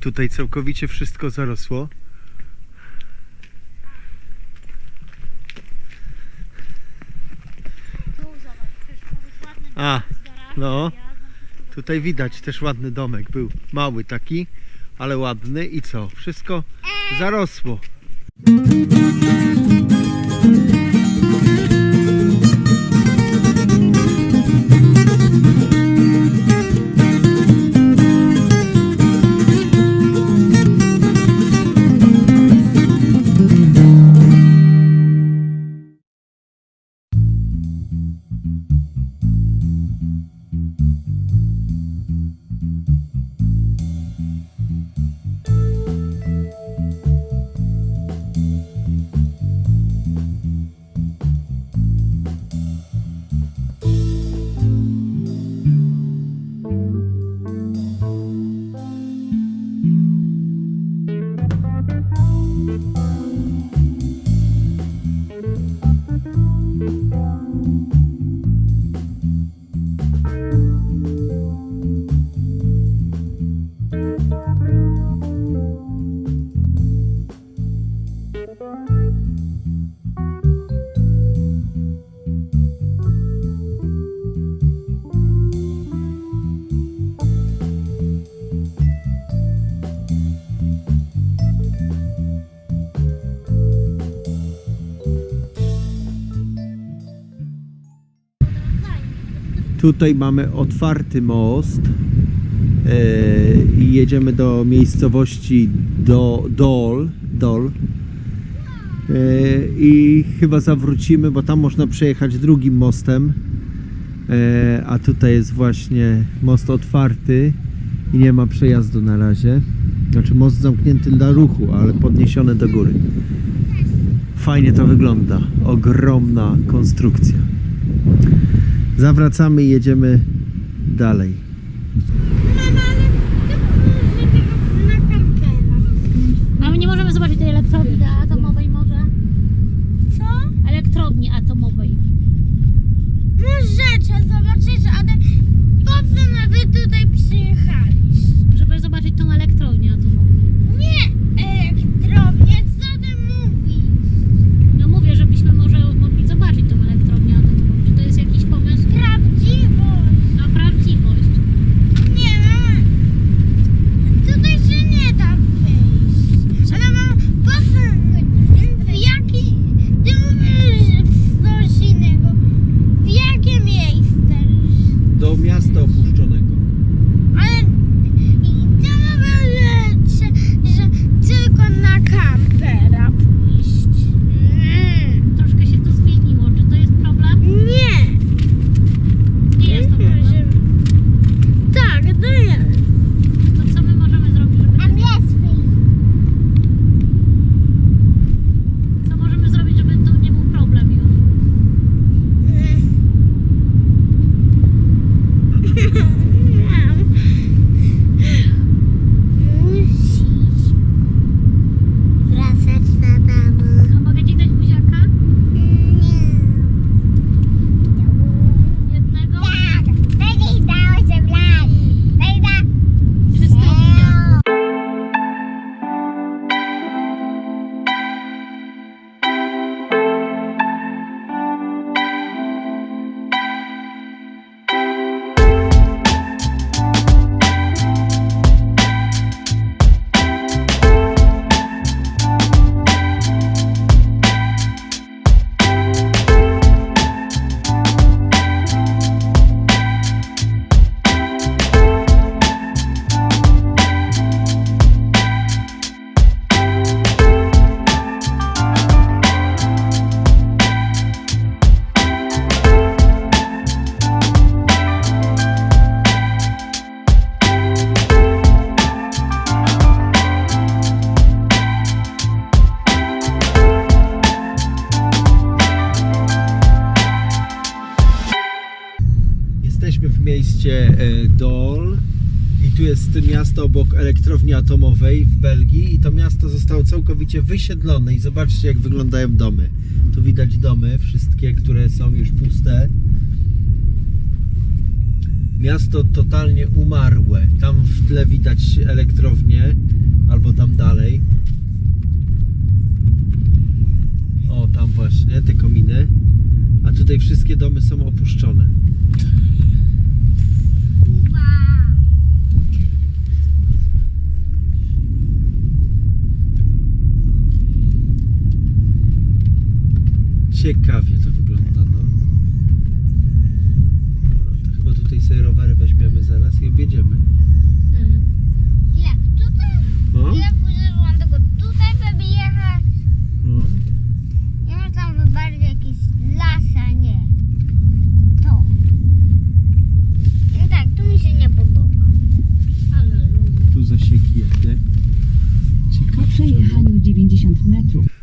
Tutaj całkowicie wszystko zarosło. A, no. Tutaj widać też ładny domek był. Mały taki, ale ładny. I co? Wszystko zarosło. Tutaj mamy otwarty most e, i jedziemy do miejscowości do, Dol, Dol. E, i chyba zawrócimy, bo tam można przejechać drugim mostem, e, a tutaj jest właśnie most otwarty i nie ma przejazdu na razie. Znaczy most zamknięty dla ruchu, ale podniesiony do góry. Fajnie to wygląda. Ogromna konstrukcja. Zawracamy i jedziemy dalej. Mama, ale to na kampera. A my nie możemy zobaczyć tej elektrowni atomowej może? Co? Elektrowni atomowej. Możecie zobaczyć, ale po co wy tutaj przyjechaliście? miasto obok elektrowni atomowej w Belgii i to miasto zostało całkowicie wysiedlone i zobaczcie jak wyglądają domy. Tu widać domy, wszystkie, które są już puste. Miasto totalnie umarłe. Tam w tle widać elektrownię albo tam dalej. O, tam właśnie te kominy. A tutaj wszystkie domy są opuszczone. Ciekawie to wygląda, no. no to chyba tutaj sobie rowery weźmiemy zaraz i objedziemy. Hmm. Jak tutaj? No? Ja podejrzewam tego tutaj, żeby jechać. no. Ja tam bardziej jakiś las, a nie to. No tak, tu mi się nie podoba. Ale lubię. Tu zasieki jakie. Po Ciekawe. przejechaniu 90 metrów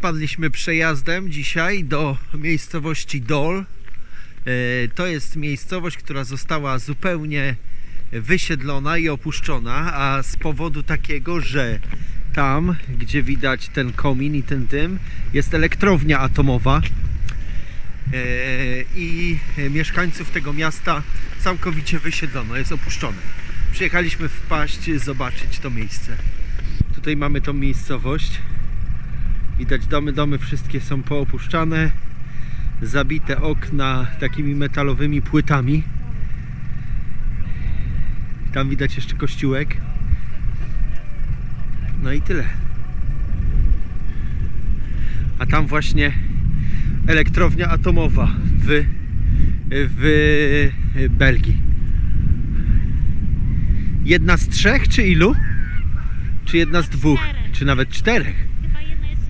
Wpadliśmy przejazdem dzisiaj do miejscowości Dol. E, To jest miejscowość, która została zupełnie wysiedlona i opuszczona, a z powodu takiego, że tam, gdzie widać ten komin i ten dym, jest elektrownia atomowa. E, I mieszkańców tego miasta całkowicie wysiedlono, jest opuszczone. Przyjechaliśmy wpaść, zobaczyć to miejsce. Tutaj mamy tą miejscowość. Widać domy, domy wszystkie są poopuszczane, zabite okna takimi metalowymi płytami. Tam widać jeszcze kościółek. No i tyle. A tam właśnie elektrownia atomowa w, w Belgii. Jedna z trzech, czy ilu? Czy jedna z dwóch? Czy nawet czterech? Chyba jedna jest. E,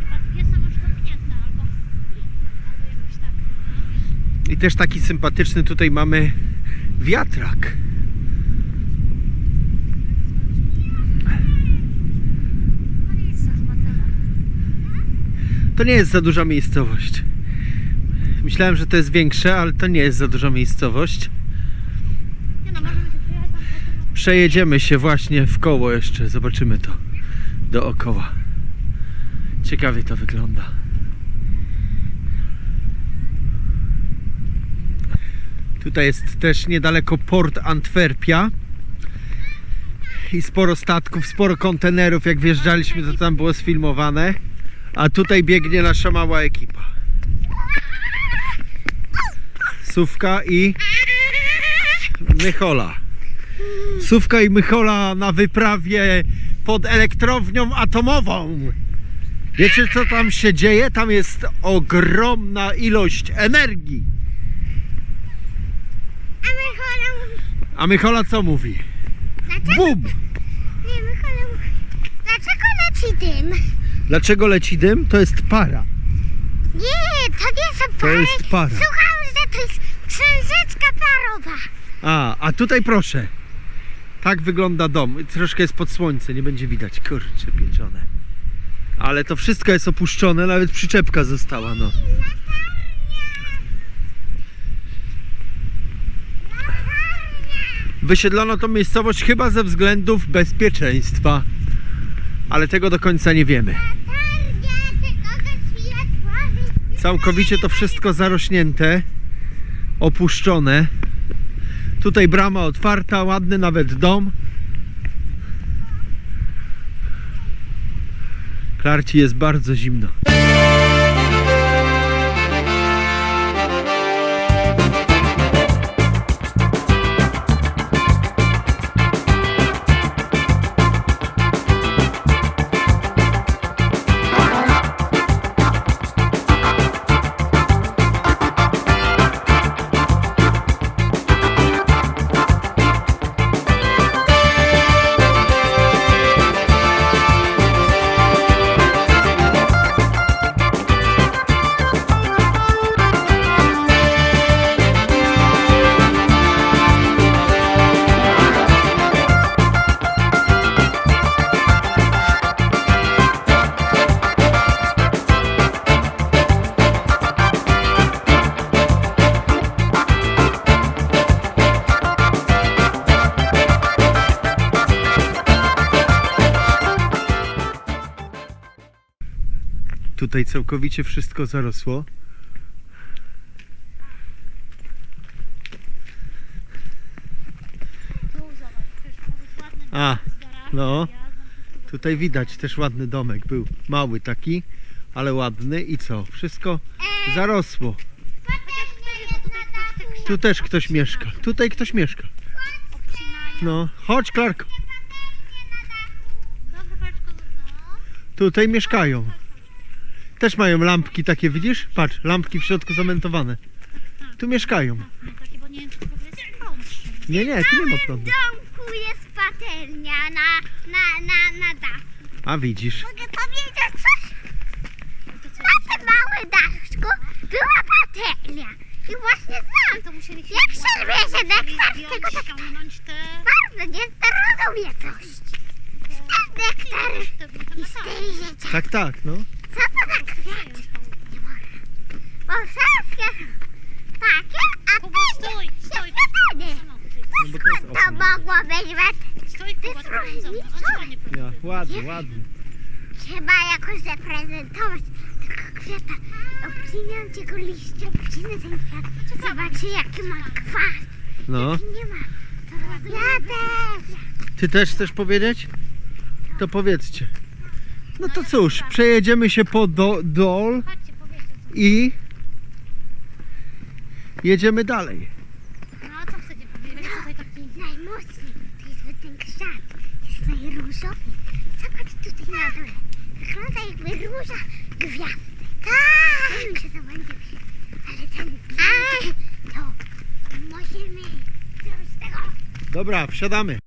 chyba dwie są już domknięte albo. Albo jakoś tak. I też taki sympatyczny tutaj mamy wiatrak. To nie jest za duża miejscowość. Myślałem, że to jest większe, ale to nie jest za duża miejscowość. Przejedziemy się właśnie w koło jeszcze, zobaczymy to dookoła. Ciekawie to wygląda. Tutaj jest też niedaleko port Antwerpia. I sporo statków, sporo kontenerów. Jak wjeżdżaliśmy, to tam było sfilmowane. A tutaj biegnie nasza mała ekipa. Sówka i Mychola. Sówka i Mychola na wyprawie pod elektrownią atomową. Wiecie co tam się dzieje? Tam jest ogromna ilość energii. A my cholam... A Mychola co mówi? Dlaczego? Bum! Nie, my cholam... Dlaczego leci dym? Dlaczego leci dym? To jest para. Nie, to nie są To pary. jest para. Słucham, że to jest księżyczka parowa. A, a tutaj proszę. Tak wygląda dom. Troszkę jest pod słońce, nie będzie widać. Kurczę, pieczone. Ale to wszystko jest opuszczone, nawet przyczepka została, no. Wysiedlono tą miejscowość chyba ze względów bezpieczeństwa. Ale tego do końca nie wiemy. Całkowicie to wszystko zarośnięte, opuszczone. Tutaj brama otwarta, ładny nawet dom. Klarci jest bardzo zimno. Tutaj całkowicie wszystko zarosło. Tu zobacz, przecież tu jest ładny A, no. Tutaj widać też ładny domek. Był mały taki, ale ładny. I co? Wszystko zarosło. Tu też ktoś mieszka. Tutaj ktoś mieszka. No, chodź Klarko. No. Tutaj mieszkają. Też mają lampki takie, widzisz? Patrz, lampki w środku zamontowane. Tu mieszkają. No, takie, bo nie wiem, czy to w ogóle jest prąd. Nie, nie, tu nie ma W prądu. domku jest patelnia na, na, na, na dachu. A widzisz. Mogę powiedzieć coś? Na tym małym daszku była patelnia. I właśnie znam. To musieli się Jak się nektar z zdjąć, tego tak ściągnąć te... bardzo niestaranną coś. Ten nektar te, te i z tej rzeczy. Tak, tak, no. Co to za kwiat? Nie mogę. Bo wszystkie są takie, a Kuba, ty stój, nie stój. śpiewany. No bo to jest Skąd to mogło być? Wet? Stój, Kuba, to jest On się ładnie Ja, prezentuje. Trzeba jakoś zaprezentować tego kwiata. Obciniam jego liście, obcinę ten kwiat. Zobaczy jaki ma kwat. No. Jaki nie ma. To ja też. Ty też chcesz powiedzieć? To powiedzcie. No to cóż, przejedziemy się po do, dol i jedziemy dalej. No, co chcecie powiedzieć? Będzie tutaj taki... Najmocniej to jest ten krzak. Jest najróżowy. Zobacz tutaj na dole. Wygląda jakby róża gwiazdy. Tak. Nie wiem, czy to będzie. Ale ten biały to możemy zrobić z tego Dobra, wsiadamy.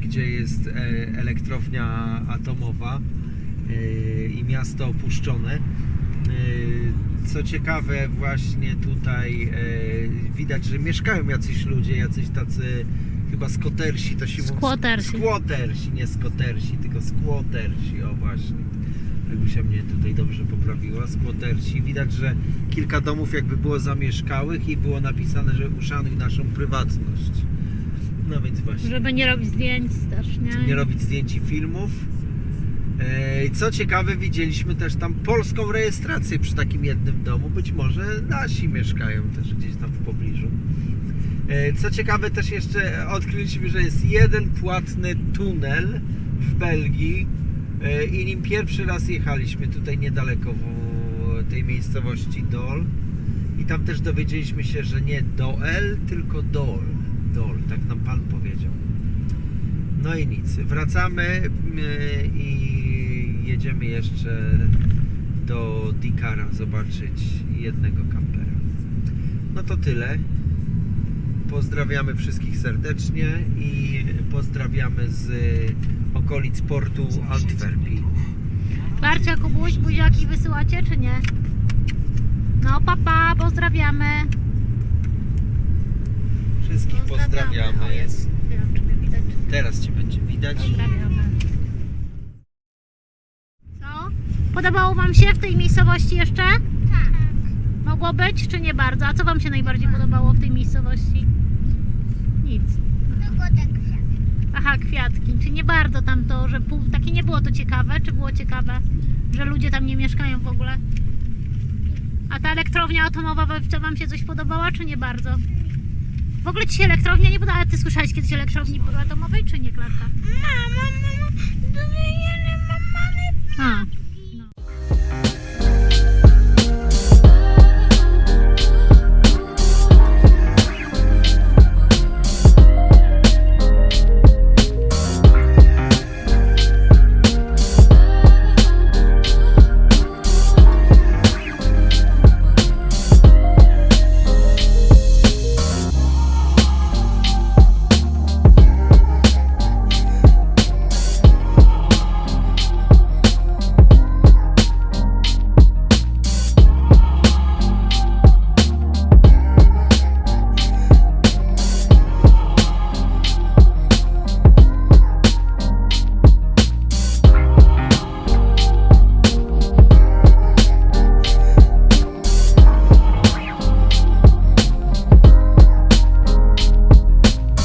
Gdzie jest e, elektrownia atomowa y, i miasto opuszczone. Y, Co ciekawe, właśnie tutaj e, widać, że mieszkają jacyś ludzie, jacyś tacy chyba skotersi, to się mówi. Squattersi. Squattersi, nie skotersi, tylko squattersi, o właśnie. Jakby się mnie tutaj dobrze poprawiła, squattersi. Widać, że kilka domów jakby było zamieszkałych i było napisane, że uszanuj naszą prywatność. No więc właśnie Żeby nie robić zdjęć też, nie? nie robić zdjęć i filmów. E, Co ciekawe, widzieliśmy też tam polską rejestrację przy takim jednym domu. Być może nasi mieszkają też gdzieś tam w pobliżu. E, Co ciekawe, też jeszcze odkryliśmy, że jest jeden płatny tunel w Belgii e, i nim pierwszy raz jechaliśmy tutaj niedaleko w tej miejscowości Dol. I tam też dowiedzieliśmy się, że nie Doel, tylko Dol. Tak nam pan powiedział. No i nic, wracamy mm, i jedziemy jeszcze do Dikara zobaczyć jednego kampera. No to tyle. Pozdrawiamy wszystkich serdecznie i pozdrawiamy z okolic portu Antwerpii. Barcia, Kubuś, buziaki wysyłacie, czy nie? No, papa, pozdrawiamy. Wszystkich O, pozdrawiamy. jest. Nie wiem, czy mnie widać. Teraz Cię będzie widać. Pozdrawiamy. Co? Podobało Wam się w tej miejscowości jeszcze? Tak. Mogło być, czy nie bardzo? A co Wam się najbardziej podobało w tej miejscowości? Nic. Tylko tak się. Aha, kwiatki. Czy nie bardzo tam to, że pół, takie nie było to ciekawe? Czy było ciekawe, że ludzie tam nie mieszkają w ogóle? A ta elektrownia atomowa Wam się coś podobała, czy nie bardzo? W ogóle Ci się elektrownia nie podobała? Ty słyszałeś kiedyś o elektrowni atomowej, czy nie, Klarka? Mama, mama, dwie mamy. A,